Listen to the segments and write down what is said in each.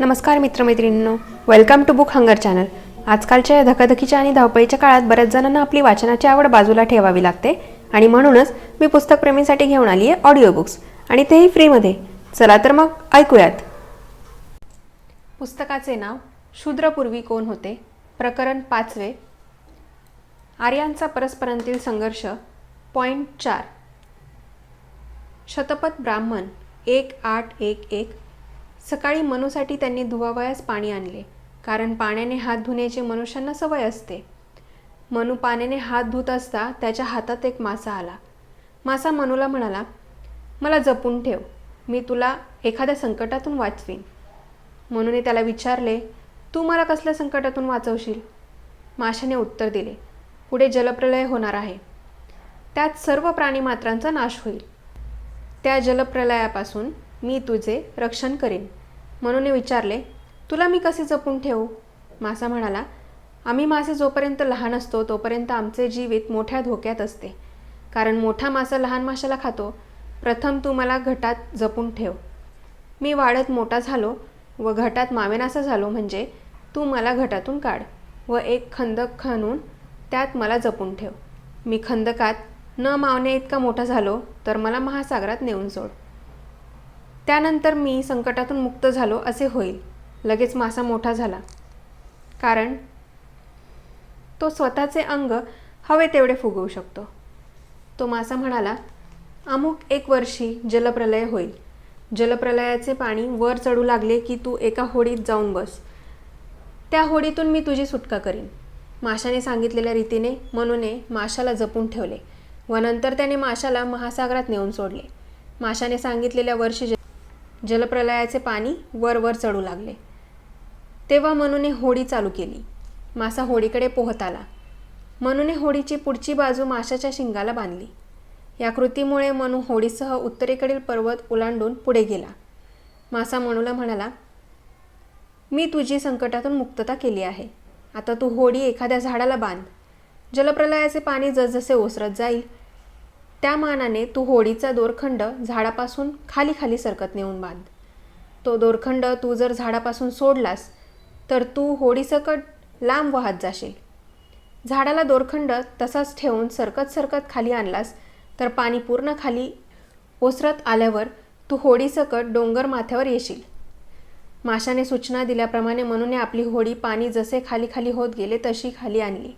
नमस्कार मित्रमैत्रिणींनो. Welcome to book hunger channel आजकालच्या या धकाधकीच्या आणि धावपळीच्या काळात बऱ्याच जणांना आपली वाचनाची आवड बाजूला ठेवावी लागते आणि म्हणूनच मी पुस्तकप्रेमींसाठी घेऊन आली आहे ऑडिओ बुक्स आणि तेही फ्रीमध्ये. चला तर मग ऐकूयात. पुस्तकाचे नाव शूद्रपूर्वी कोण होते? प्रकरण पाचवे. आर्यांचा परस्परांतील संघर्ष. पॉईंट चार. शतपथ ब्राह्मण एक आठ एक एक सकाळी मनूसाठी त्यांनी धुवावयास पाणी आणले कारण पाण्याने हात धुण्याची मनुष्यांना सवय असते. मनू पाण्याने हात धुत असता त्याच्या हातात एक मासा आला. मासा मनूला म्हणाला मला जपून ठेव मी तुला एखाद्या संकटातून वाचवीन. मनूने त्याला विचारले तू मला कसल्या संकटातून वाचवशील? माशाने उत्तर दिले पुढे जलप्रलय होणार आहे. त्यात सर्व प्राणीमात्रांचा नाश होईल. त्या जलप्रलयापासून मी तुझे रक्षण करेन. म्हणून विचारले तुला मी कसे जपून ठेवू? मासा म्हणाला आम्ही मासे जोपर्यंत लहान असतो तोपर्यंत आमचे जीवित मोठ्या धोक्यात असते. कारण मोठा मासा लहान माशाला खातो. प्रथम तू मला घटात जपून ठेव. मी वाढत मोठा झालो व घटात मावेनासा झालो म्हणजे तू मला घटातून काढ व एक खंदक खणून त्यात मला जपून ठेव. मी खंदकात न मावणे इतका मोठा झालो तर मला महासागरात नेऊन सोड. त्यानंतर मी संकटातून मुक्त झालो असे होईल. लगेच मासा मोठा झाला. कारण तो स्वतःचे अंग हवे तेवढे फुगवू शकतो. तो मासा म्हणाला अमुक एक वर्षी जलप्रलय होईल. जलप्रलयाचे पाणी वर चढू लागले की तू एका होडीत जाऊन बस. त्या होडीतून मी तुझी सुटका करीन. माशाने सांगितलेल्या रीतीने मनूने माशाला जपून ठेवले व नंतर त्याने माशाला महासागरात नेऊन सोडले. माशाने सांगितलेल्या वर्षी जलप्रलयाचे पाणी वरवर चढू लागले. तेव्हा मनूने होडी चालू केली. मासा होडीकडे पोहत आला. मनूने होडीची पुढची बाजू माशाच्या शिंगाला बांधली. या कृतीमुळे मनू होडीसह उत्तरेकडील पर्वत ओलांडून पुढे गेला. मासा मनूला म्हणाला मी तुझी संकटातून मुक्तता केली आहे. आता तू होडी एखाद्या झाडाला बांध. जलप्रलयाचे पाणी जसजसे ओसरत जाईल त्या मानाने तू होडीचा दोरखंड झाडापासून खाली खाली सरकत नेऊन बांध. तो दोरखंड तू जर झाडापासून सोडलास तर तू होडीसकट लांब वाहत जाशील. झाडाला दोरखंड तसाच ठेवून सरकत सरकत खाली आणलास तर पाणी पूर्ण खाली ओसरत आल्यावर तू होडीसकट डोंगर माथ्यावर येशील. माशाने सूचना दिल्याप्रमाणे मनूने आपली होडी पाणी जसे खाली खाली होत गेले तशी खाली आणली.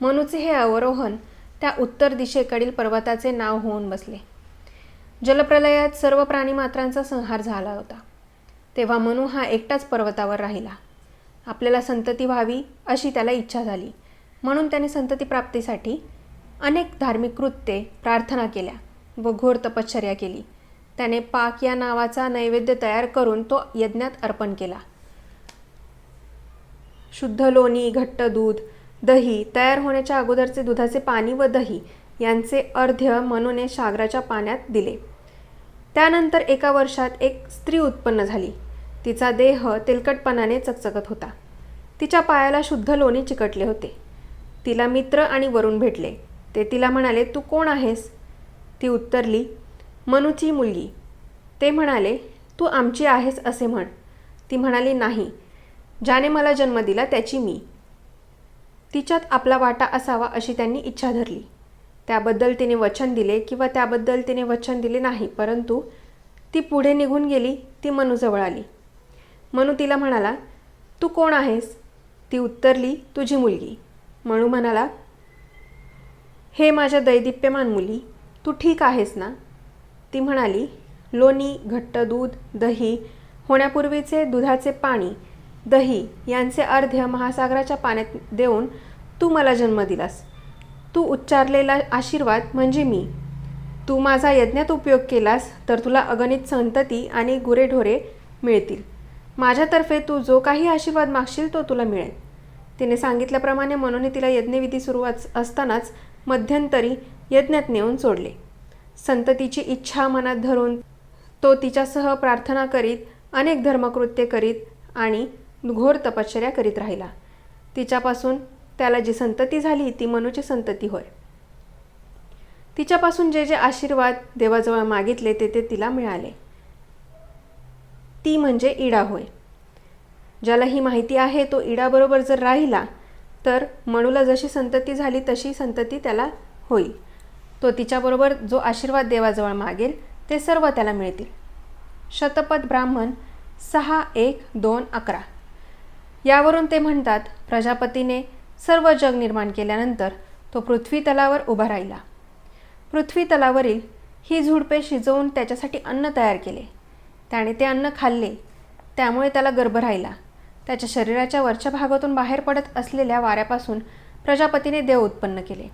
मनूचे हे अवरोहण त्या उत्तर दिशेकडील पर्वताचे नाव होऊन बसले. जलप्रलयात सर्व प्राणीमात्रांचा संहार झाला होता. तेव्हा मनू हा एकटाच पर्वतावर राहिला. आपल्याला संतती व्हावी अशी त्याला इच्छा झाली. म्हणून त्याने संतती प्राप्तीसाठी अनेक धार्मिक कृत्ये प्रार्थना केल्या व घोर तपश्चर्या केली. त्याने पाक या नावाचा नैवेद्य तयार करून तो यज्ञात अर्पण केला. शुद्ध लोणी घट्ट दूध दही तयार होण्याच्या अगोदरचे दुधाचे पाणी व दही यांचे अर्ध्य मनूने सागराच्या पाण्यात दिले. त्यानंतर एका वर्षात एक स्त्री उत्पन्न झाली. तिचा देह तेलकटपणाने चकचकत होता. तिच्या पायाला शुद्ध लोणी चिकटले होते. तिला मित्र आणि वरून भेटले. ते तिला म्हणाले तू कोण आहेस? ती उत्तरली मनूची मुलगी. ते म्हणाले तू आमची आहेस असे म्हण. ती म्हणाली नाही. ज्याने मला जन्म दिला त्याची मी. तिच्यात आपला वाटा असावा अशी त्यांनी इच्छा धरली. त्याबद्दल तिने वचन दिले किंवा त्याबद्दल तिने वचन दिले नाही परंतु ती पुढे निघून गेली ती मनूजवळ आली. मनू तिला म्हणाला तू कोण आहेस? ती उत्तरली तुझी मुलगी. मनू म्हणाला हे माझ्या दैदिप्यमान मुली तू ठीक आहेस ना? ती म्हणाली लोणी घट्ट दूध दही होण्यापूर्वीचे दुधाचे पाणी दही यांचे अर्ध्य महासागराच्या पाण्यात देऊन तू मला जन्म दिलास. तू उच्चारलेला आशीर्वाद म्हणजे मी. तू माझा यज्ञात उपयोग केलास तर तुला अगणित संतती आणि गुरेढोरे मिळतील. माझ्यातर्फे तू जो काही आशीर्वाद मागशील तो तुला मिळेल. तिने सांगितल्याप्रमाणे मनोने तिला यज्ञविधी सुरू असतानाच मध्यंतरी यज्ञात नेऊन सोडले. संततीची इच्छा मनात धरून तो तिच्यासह प्रार्थना करीत अनेक धर्मकृत्ये करीत आणि घोर तपश्चर्या करीत राहिला. तिच्यापासून त्याला जी संतती झाली ती मनूची संतती होय. तिच्यापासून जे जे आशीर्वाद देवाजवळ मागितले ते ते तिला मिळाले. ती म्हणजे इडा होय. ज्याला ही माहिती आहे तो इडाबरोबर जर राहिला तर मणूला जशी संतती झाली तशी संतती त्याला होईल. तो तिच्याबरोबर जो आशीर्वाद देवाजवळ मागेल ते सर्व त्याला मिळतील. शतपथ ब्राह्मण सहा एक दोन अकरा. यावरून ते म्हणतात प्रजापतीने सर्व जग निर्माण केल्यानंतर तो पृथ्वी तलावर उभा राहिला. पृथ्वी तलावरील ही झुडपे शिजवून त्याच्यासाठी अन्न तयार केले. त्याने ते अन्न खाल्ले. त्यामुळे त्याला गर्भ राहिला. त्याच्या शरीराच्या वरच्या भागातून बाहेर पडत असलेल्या वाऱ्यापासून प्रजापतीने देव उत्पन्न केले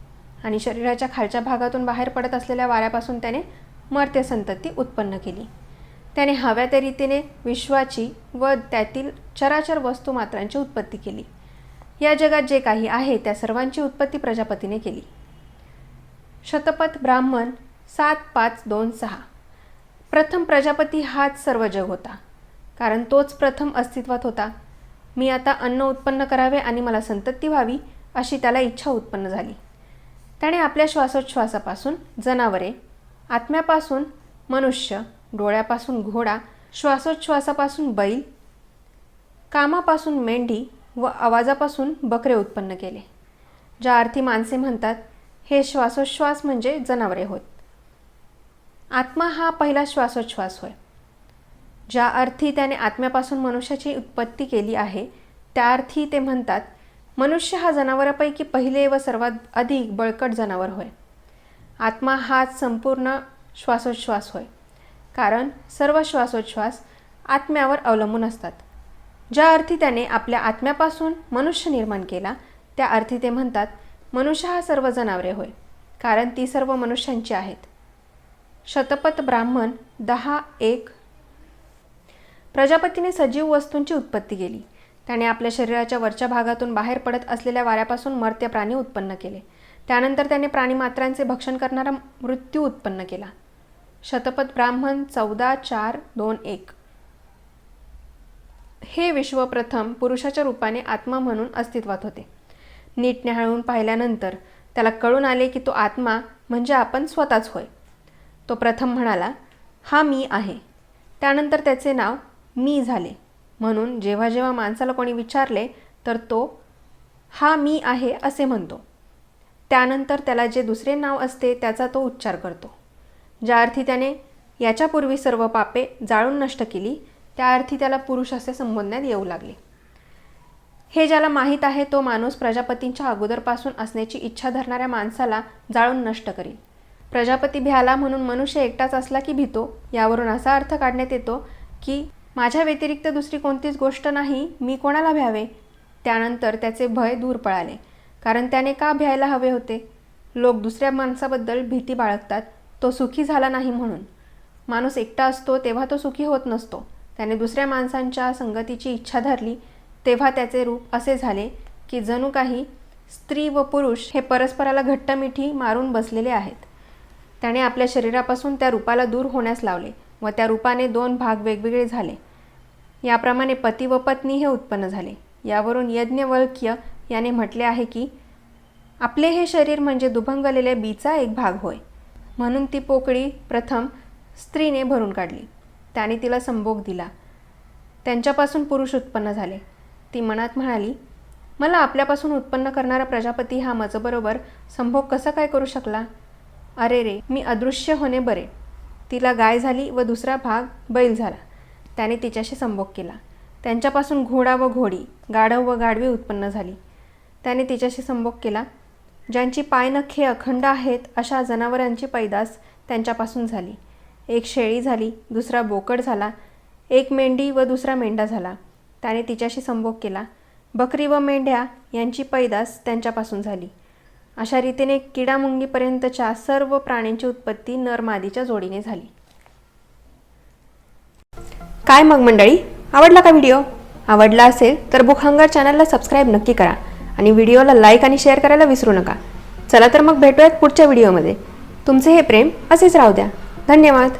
आणि शरीराच्या खालच्या भागातून बाहेर पडत असलेल्या वाऱ्यापासून त्याने मर्त्य संतती उत्पन्न केली. त्याने हव्या त्या रीतीने विश्वाची व त्यातील चराचर वस्तुमात्रांची उत्पत्ती केली. या जगात जे काही आहे त्या सर्वांची उत्पत्ती प्रजापतीने केली. शतपथ ब्राह्मण सात पाच दोन सहा. प्रथम प्रजापती हाच सर्व जग होता. कारण तोच प्रथम अस्तित्वात होता. मी आता अन्न उत्पन्न करावे आणि मला संतती व्हावी अशी त्याला इच्छा उत्पन्न झाली. त्याने आपल्या श्वासोच्छ्वासापासून जनावरे आत्म्यापासून मनुष्य डोळ्यापासून घोडा श्वासोच्छ्वासापासून बैल कामापासून मेंढी व आवाजापासून बकरे उत्पन्न केले ज्या अर्थी माणसे म्हणतात हे श्वासोच्छ्वास म्हणजे जनावरे होत. आत्मा हा पहिला श्वासोच्छ्वास होय. ज्या अर्थी त्याने आत्म्यापासून मनुष्याची उत्पत्ती केली आहे त्या अर्थी ते म्हणतात मनुष्य हा जनावरापैकी पहिले व सर्वात अधिक बळकट जनावर होय. आत्मा हाच संपूर्ण श्वासोच्छ्वास होय. कारण सर्व श्वासोच्छ्वास आत्म्यावर अवलंबून असतात. ज्या अर्थी त्याने आपल्या आत्म्यापासून मनुष्य निर्माण केला त्या अर्थी ते म्हणतात मनुष्य हा सर्व जनावरे होय कारण ती सर्व मनुष्यांची आहेत. शतपथ ब्राह्मण दहा एक. प्रजापतीने सजीव वस्तूंची उत्पत्ती केली. त्याने आपल्या शरीराच्या वरच्या भागातून बाहेर पडत असलेल्या वाऱ्यापासून मर्त्य प्राणी उत्पन्न केले. त्यानंतर त्याने प्राणीमात्रांचे भक्षण करणारा मृत्यू उत्पन्न केला. शतपथ ब्राह्मण चौदा चार दोन एक. हे विश्व प्रथम पुरुषाच्या रूपाने आत्मा म्हणून अस्तित्वात होते. नीट न्याहाळून पाहिल्यानंतर त्याला कळून आले की तो आत्मा म्हणजे आपण स्वतःच होय. तो प्रथम म्हणाला हा मी आहे. त्यानंतर त्याचे नाव मी झाले. म्हणून जेव्हा जेव्हा माणसाला कोणी विचारले तर तो हा मी आहे असे म्हणतो. त्यानंतर त्याला जे दुसरे नाव असते त्याचा तो उच्चार करतो. ज्या अर्थी त्याने याच्यापूर्वी सर्व पापे जाळून नष्ट केली त्या अर्थी त्याला पुरुष असे संबोधण्यात येऊ लागले. हे ज्याला माहीत आहे तो माणूस प्रजापतींच्या अगोदरपासून असण्याची इच्छा धरणाऱ्या माणसाला जाळून नष्ट करील. प्रजापती भ्याला म्हणून मनुष्य एकटाच असला की भीतो यावरून असा अर्थ काढण्यात येतो की माझ्या व्यतिरिक्त दुसरी कोणतीच गोष्ट नाही मी कोणाला भ्यावे? त्यानंतर त्याचे भय दूर पळाले कारण त्याने का भ्यायला हवे होते? लोक दुसऱ्या माणसाबद्दल भीती बाळगतात तो सुखी झाला नाही म्हणून. माणूस एकटा असतो तेव्हा तो सुखी होत नसतो. त्याने दुसऱ्या माणसांच्या संगतीची इच्छा धरली तेव्हा त्याचे रूप असे झाले की जणू काही स्त्री व पुरुष हे परस्पराला घट्ट मिठी मारून बसलेले आहेत. त्याने आपल्या शरीरापासून त्या रूपाला दूर होण्यास लावले व त्या रूपाने दोन भाग वेगवेगळे झाले. याप्रमाणे पती व पत्नी हे उत्पन्न झाले. यावरून यज्ञवल्क्य याने म्हटले आहे की आपले हे शरीर म्हणजे दुभंगलेल्या बीचा एक भाग होय. म्हणून ती पोकळी प्रथम स्त्रीने भरून काढली. त्याने तिला संभोग दिला. त्यांच्यापासून पुरुष उत्पन्न झाले. ती मनात म्हणाली मला आपल्यापासून उत्पन्न करणारा प्रजापती हा माझबरोबर संभोग कसा काय करू शकला? अरे रे मी अदृश्य होणे बरे. तिला गाय झाली व दुसरा भाग बैल झाला. त्याने तिच्याशी संभोग केला. त्यांच्यापासून घोडा व घोडी गाढव व गाढवी उत्पन्न झाली. त्याने तिच्याशी संभोग केला. ज्यांची पायनखे अखंड आहेत अशा जनावरांची पैदास त्यांच्यापासून झाली. एक शेळी झाली दुसरा बोकड झाला एक मेंढी व दुसरा मेंढा झाला. त्याने तिच्याशी संभोग केला. बकरी व मेंढ्या यांची पैदास त्यांच्यापासून झाली. अशा रीतीने किडामुंगीपर्यंतच्या सर्व प्राण्यांची उत्पत्ती नरमादीच्या जोडीने झाली. काय मग मंडळी? आवडला का व्हिडिओ? आवडला असेल तर बुक चॅनलला सबस्क्राईब नक्की करा. आणि व्हिडिओला लाईक आणि शेअर करायला विसरू नका. चला तर मग भेटूयात पुढच्या व्हिडिओमध्ये. तुमचे हे प्रेम असेच राहू द्या. धन्यवाद.